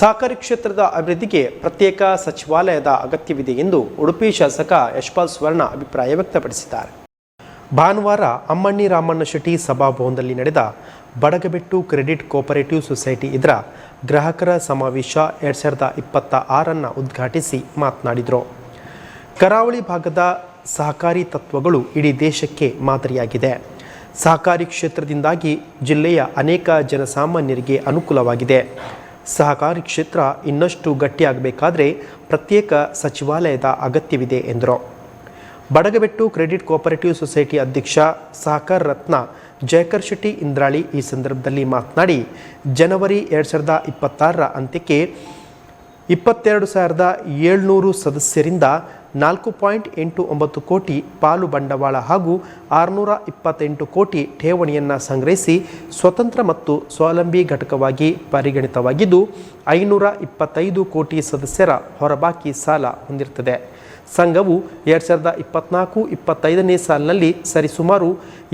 ಸಹಕಾರಿ ಕ್ಷೇತ್ರದ ಅಭಿವೃದ್ಧಿಗೆ ಪ್ರತ್ಯೇಕ ಸಚಿವಾಲಯದ ಅಗತ್ಯವಿದೆ ಎಂದು ಉಡುಪಿ ಶಾಸಕ ಯಶ್ಪಾಲ್ ಸುವರ್ಣ ಅಭಿಪ್ರಾಯ ವ್ಯಕ್ತಪಡಿಸಿದ್ದಾರೆ. ಭಾನುವಾರ ಅಮ್ಮಣ್ಣಿ ರಾಮಣ್ಣ ಶೆಟ್ಟಿ ಸಭಾಭವನದಲ್ಲಿ ನಡೆದ ಬಡಗಬೆಟ್ಟು ಕ್ರೆಡಿಟ್ ಕೋಪರೇಟಿವ್ ಸೊಸೈಟಿ ಇದರ ಗ್ರಾಹಕರ ಸಮಾವೇಶ ಎರಡು ಸಾವಿರದ ಇಪ್ಪತ್ತ ಆರನ್ನು ಉದ್ಘಾಟಿಸಿ ಮಾತನಾಡಿದರು. ಕರಾವಳಿ ಭಾಗದ ಸಹಕಾರಿ ತತ್ವಗಳು ಇಡೀ ದೇಶಕ್ಕೆ ಮಾದರಿಯಾಗಿದೆ. ಸಹಕಾರಿ ಕ್ಷೇತ್ರದಿಂದಾಗಿ ಜಿಲ್ಲೆಯ ಅನೇಕ ಜನಸಾಮಾನ್ಯರಿಗೆ ಅನುಕೂಲವಾಗಿದೆ. ಸಹಕಾರಿ ಕ್ಷೇತ್ರ ಇನ್ನಷ್ಟು ಗಟ್ಟಿಯಾಗಬೇಕಾದರೆ ಪ್ರತ್ಯೇಕ ಸಚಿವಾಲಯದ ಅಗತ್ಯವಿದೆ ಎಂದರು. ಬಡಗಬೆಟ್ಟು ಕ್ರೆಡಿಟ್ ಕೋಆಪರೇಟಿವ್ ಸೊಸೈಟಿ ಅಧ್ಯಕ್ಷ ಸಹಕಾರ ರತ್ನ ಜಯಕರ್ ಶೆಟ್ಟಿ ಇಂದ್ರಾಳಿ ಈ ಸಂದರ್ಭದಲ್ಲಿ ಮಾತನಾಡಿ, ಜನವರಿ ಎರಡು ಸಾವಿರದ ಇಪ್ಪತ್ತಾರರ ಅಂತ್ಯಕ್ಕೆ ಇಪ್ಪತ್ತೆರಡು ಸಾವಿರದ ಏಳ್ನೂರು ಸದಸ್ಯರಿಂದ ನಾಲ್ಕು ಪಾಯಿಂಟ್ ಎಂಟು ಒಂಬತ್ತು ಕೋಟಿ ಪಾಲು ಬಂಡವಾಳ ಹಾಗೂ ಆರುನೂರ ಇಪ್ಪತ್ತೆಂಟು ಕೋಟಿ ಠೇವಣಿಯನ್ನು ಸಂಗ್ರಹಿಸಿ ಸ್ವತಂತ್ರ ಮತ್ತು ಸ್ವಾವಲಂಬಿ ಘಟಕವಾಗಿ ಪರಿಗಣಿತವಾಗಿದ್ದು, ಐನೂರ ಇಪ್ಪತ್ತೈದು ಕೋಟಿ ಸದಸ್ಯರ ಹೊರಬಾಕಿ ಸಾಲ ಹೊಂದಿರುತ್ತದೆ. ಸಂಘವು ಎರಡು ಸಾವಿರದ ಇಪ್ಪತ್ನಾಲ್ಕು ಇಪ್ಪತ್ತೈದನೇ ಸಾಲಿನಲ್ಲಿ ಸರಿಸುಮಾರು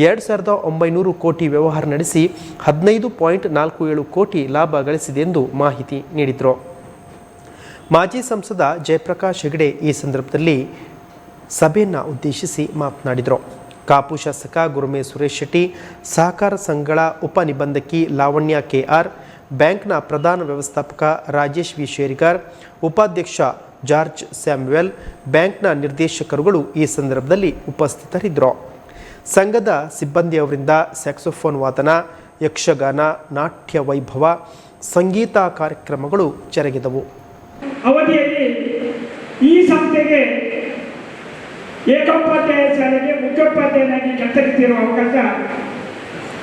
ಎರಡು ಸಾವಿರದ ಒಂಬೈನೂರು ಕೋಟಿ ವ್ಯವಹಾರ ನಡೆಸಿ ಹದಿನೈದು ಪಾಯಿಂಟ್ ನಾಲ್ಕು ಏಳು ಕೋಟಿ ಲಾಭ ಗಳಿಸಿದೆ ಎಂದು ಮಾಹಿತಿ ನೀಡಿದರು. ಮಾಜಿ ಸಂಸದ ಜಯಪ್ರಕಾಶ್ ಹೆಗಡೆ ಈ ಸಂದರ್ಭದಲ್ಲಿ ಸಭೆಯನ್ನು ಉದ್ದೇಶಿಸಿ ಮಾತನಾಡಿದರು. ಕಾಪು ಶಾಸಕ ಗುರುಮೆ ಸುರೇಶ್ ಶೆಟ್ಟಿ, ಸಹಕಾರ ಸಂಘಗಳ ಉಪನಿಬಂಧಕಿ ಲಾವಣ್ಯ ಕೆಆರ್, ಬ್ಯಾಂಕ್ನ ಪ್ರಧಾನ ವ್ಯವಸ್ಥಾಪಕ ರಾಜೇಶ್ ವಿ. ಶೇರಿಗಾರ್, ಉಪಾಧ್ಯಕ್ಷ ಜಾರ್ಜ್ ಸ್ಯಾಮ್ಯುವೆಲ್ ಬ್ಯಾಂಕ್ನ ನಿರ್ದೇಶಕರುಗಳು ಈ ಸಂದರ್ಭದಲ್ಲಿ ಉಪಸ್ಥಿತರಿದ್ದರು. ಸಂಘದ ಸಿಬ್ಬಂದಿಯವರಿಂದ ಸ್ಯಾಕ್ಸೋಫೋನ್ ವಾದನ, ಯಕ್ಷಗಾನ, ನಾಟ್ಯ ವೈಭವ, ಸಂಗೀತ ಕಾರ್ಯಕ್ರಮಗಳು ಜರುಗಿದವು. ಅವಧಿಯಲ್ಲಿ ಈ ಸಂಸ್ಥೆಗೆ ಏಕೋಪಾಧ್ಯಾಯ ಶಾಲೆಗೆ ಮುಖ್ಯೋಪಾಧ್ಯಾಯನಾಗಿ ಕತ್ತರಿಸಿರುವ ಅವಕಾಶ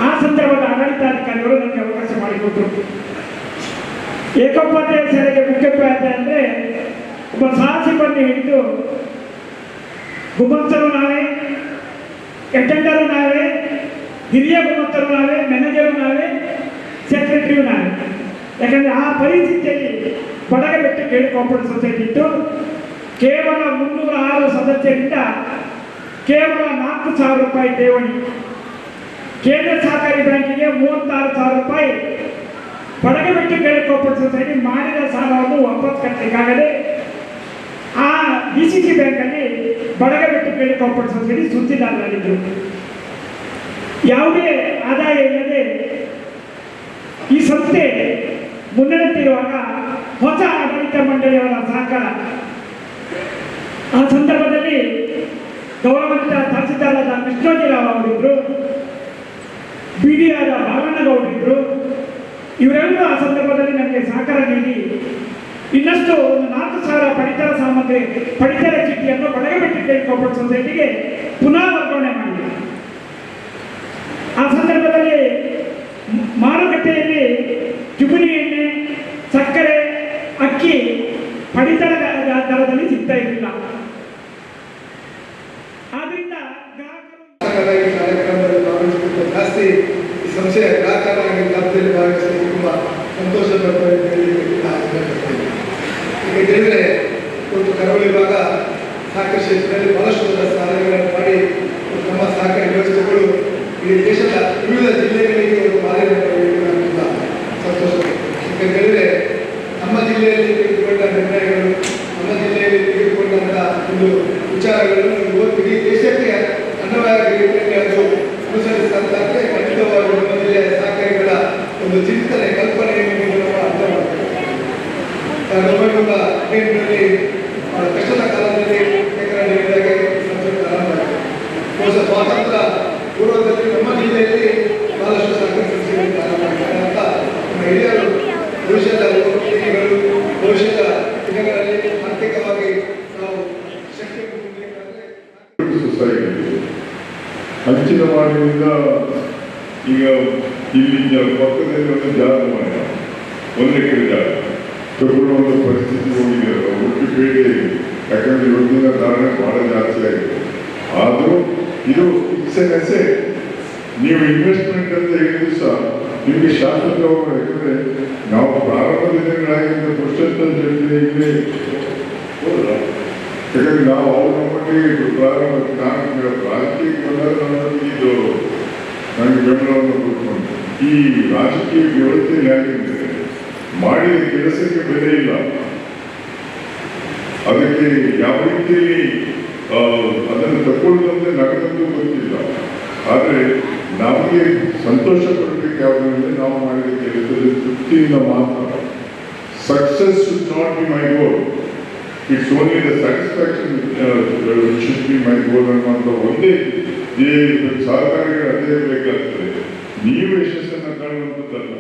ಆ ಸಂದರ್ಭದ ಆಡಳಿತಾಧಿಕಾರಿಗಳು ನನಗೆ ಅವಕಾಶ ಮಾಡಿಕೊಟ್ಟರು. ಏಕೋಪಾಧ್ಯಾಯ ಶಾಲೆಗೆ ಮುಖ್ಯೋಪಾಧ್ಯಾಯ ಅಂದರೆ ಒಬ್ಬ ಸಾಹಸಿ ಬಂದು ಹಿಡಿದು ಗುಮಂತರು ನಾವೇ, ಅಟೆಂಡರು ನಾವೇ, ಹಿರಿಯ ಗುಮಂತರು ನಾವೇ, ಮ್ಯಾನೇಜರು ನಾವೇ ಸೆಕ್ರೆಟರಿಯು ನಾವೇ. ಯಾಕಂದರೆ ಆ ಪರಿಸ್ಥಿತಿಯಲ್ಲಿ ಬಡಗಬೆಟ್ಟು ಕೇಳಿ ಕೋಪರೇಟಿವ್ ಸೊಸೈಟಿ ಇತ್ತು ಕೇವಲ ಮುನ್ನೂರ ಆರು ಸದಸ್ಯರಿಂದ ಕೇವಲ ನಾಲ್ಕು ಸಾವಿರ ರೂಪಾಯಿ ಠೇವಣಿ. ಕೇಂದ್ರ ಸಹಕಾರಿ ಬ್ಯಾಂಕಿಗೆ ಮೂವತ್ತಾರು ಸಾವಿರ ರೂಪಾಯಿ. ಬಡಗಬೆಟ್ಟು ಕೇಳಿ ಕೋಪರೇಟಿವ್ ಸೊಸೈಟಿ ಮಾಡಿದ ಸಾಲವನ್ನು ವಾಪಸ್ ಕಟ್ಟಲಿಕ್ಕಾಗದೆ, ಆ ಡಿ ಸಿ ಸಿ ಬ್ಯಾಂಕಲ್ಲಿ ಬಡಗಬೆಟ್ಟು ಕೇಳಿ ಕೋಪರೇಟಿವ್ ಸೊಸೈಟಿ ಸುದ್ದಿದಾರರಾಗಿದ್ದರು ಯಾವುದೇ ಆದಾಯ ಇಲ್ಲದೆ ಈ ಸಂಸ್ಥೆ ಮುನ್ನಡೆಯುತ್ತಿರುವಾಗ ಹೊಸ ಆಡಳಿತ ಮಂಡಳಿಯವರ ಸಹಕಾರ. ಆ ಸಂದರ್ಭದಲ್ಲಿ ಗೌರವಂತ ತಹಸೀಲ್ದಾರಾದ ಕೃಷ್ಣೋಜಿರಾವ್ ಅವರಿದ್ರು, ಬಿ ಡಿ ಆದ ಭಾವಣ್ಣಗೌಡರಿದ್ರು ಇವರೆಲ್ಲರೂ ಆ ಸಂದರ್ಭದಲ್ಲಿ ನನಗೆ ಸಹಕಾರ ನೀಡಿ ಇನ್ನಷ್ಟು ಒಂದು ನಾಲ್ಕು ಸಾವಿರ ಪಡಿತರ ಸಾಮಗ್ರಿ, ಪಡಿತರ ಚೀಟಿಯನ್ನು ಕೇಳಿ ಕೋಪರೇಟಿವ್ ಸೊಸೈಟಿಗೆ ಪುನಃ ವರ್ಗಾವಣೆ ಮಾಡಿದೆ ಆ ಸಂದರ್ಭದಲ್ಲಿ ಮ- ಮಾರುಕಟ್ಟೆಯಲ್ಲಿ ಜುಬಿಲಿ ಎಣ್ಣೆ ಸಕ್ಕರೆ ಅಕ್ಕಿ ಪಡಿತರ ದರದಲ್ಲಿ ಸಿಗ್ತಾ ಇರಲಿಲ್ಲ. ಭಾಗವಹಿಸಿದ ಜಾಸ್ತಿ ಸಂಶಯ ಸಂತೋಷ ಕರಾವಳಿ ಬಹಳಷ್ಟು ಮಾಡಿ ನಮ್ಮ ಸಹಕಾರಿ ವ್ಯವಸ್ಥೆಗಳು ಈ ದೇಶದ ವಿವಿಧ ಜಿಲ್ಲೆಗಳಿಗೆ ಒಂದು ಮಾದರಿಯಾಗಿ ತುಂಬ ಸಂತೋಷ ಯಾಕಂತ ಹೇಳಿದ್ರೆ ನಮ್ಮ ಜಿಲ್ಲೆಯಲ್ಲಿ ತೆಗೆದುಕೊಂಡ ನಿರ್ಣಯಗಳು ನಮ್ಮ ಜಿಲ್ಲೆಯಲ್ಲಿ ತೆಗೆದುಕೊಂಡಂತ ಒಂದು ವಿಚಾರಗಳನ್ನು ಇವತ್ತು ಇಡೀ ದೇಶಕ್ಕೆ ಅನ್ವಯವಾದ ರೀತಿಯಲ್ಲಿ ಅದು ಅನುಸರಿಸಿದಂತಾದ್ರೆ ಖಂಡಿತವಾಗಿ ನಮ್ಮ ಜಿಲ್ಲೆಯ ಸಹಕಾರಿಗಳ ಒಂದು ಚಿಂತನೆ ಕಲ್ಪನೆ ನಾವು ಅರ್ಥ ಕಷ್ಟದ ಕಾಲದಲ್ಲಿ ಬಹುಶಃ ಸ್ವಾತಂತ್ರ್ಯ ಪೂರ್ವದಲ್ಲಿ ನಮ್ಮ ಜಿಲ್ಲೆಯಲ್ಲಿ ಬಹಳಷ್ಟು ಸಹಕಾರಿ ಸಂಸ್ಥೆಗಳು ಪ್ರಾರಂಭ ಆಗಿದ್ದಾರೆ ಅಂತ ನಮ್ಮ ಹಿರಿಯರು ಭವಿಷ್ಯದ ಭವಿಷ್ಯದ ದಿನಗಳಲ್ಲಿ ಆರ್ಥಿಕವಾಗಿ ನಾವು ಶಕ್ತಿ ಸೊಸೈಟಿ ಹಂಚಿನ ಮಾಡಿನಿಂದ ಈಗ ಇಲ್ಲಿ ಜ- ಪಕ್ಕದಲ್ಲಿ ಜಾಗ ಮಾಡಿ ಒಂದು ಎಕರೆ ಜಾಗ ತಗೊಳ್ಳುವಂಥ ಪರಿಸ್ಥಿತಿ ಹೋಗಿದ್ದಾರೆ ಒಟ್ಟು ಪೇಟೆ ಯಾಕಂದ್ರೆ ಇವತ್ತಿನ ಧಾರಣೆ ಬಹಳ ಜಾಸ್ತಿ ಆಗಿದೆ. ಆದರೂ ಇದು ಇಟ್ಸ್ ನೀವು ಇನ್ವೆಸ್ಟ್ಮೆಂಟ್ ಅಂತ ಹೇಳಿದ್ರು ಸಹ ನಿಮಗೆ ಶಾಶ್ವತ ಯಾಕಂದ್ರೆ ನಾವು ಪ್ರಾರಂಭ ದಿನಗಳಾಗಿದ್ದ ಪುರುಷೋತ್ತಮ ಜನತೆ ಇಲ್ಲಿ. ಯಾಕಂದ್ರೆ ನಾವು ಅವ್ರ ಮಟ್ಟಿಗೆ ಪ್ರಾರಂಭ, ನಾನು ರಾಜಕೀಯ ಇದು ನನಗೆ ಬೆಂಬಲವನ್ನು ಕೊಟ್ಕೊಂಡು ಈ ರಾಜಕೀಯ ವ್ಯವಸ್ಥೆ ಯಾಕೆಂದ್ರೆ ಮಾಡಿದ ಕೆಲಸಕ್ಕೆ ಬೆಲೆ ಇಲ್ಲ. ಅದಕ್ಕೆ ಯಾವ ರೀತಿಯಲ್ಲಿ ಅದನ್ನು ತಗೊಳ್ಳುವಂತೆ ನಗದಂತೂ ಗೊತ್ತಿಲ್ಲ. ಆದರೆ ನಮಗೆ ಸಂತೋಷ ಪಡಬೇಕು ಯಾವುದಂದ್ರೆ ನಾವು ಮಾಡಿದ ಕೆಲಸದಲ್ಲಿ ತೃಪ್ತಿಯಿಂದ ಮಾತ್ರ. Success should not be my goal it's only the satisfaction should be my goal ಅನ್ನುವಂಥ ಇರ್ಬೇಕು. ಸಾಧನೆಗೆ ಅದೇ ಬೇಕಾಗ್ತದೆ ನೀವು ಯಶಸ್ಸನ್ನು ಕಾಣುವಂಥದ್ದಲ್ಲ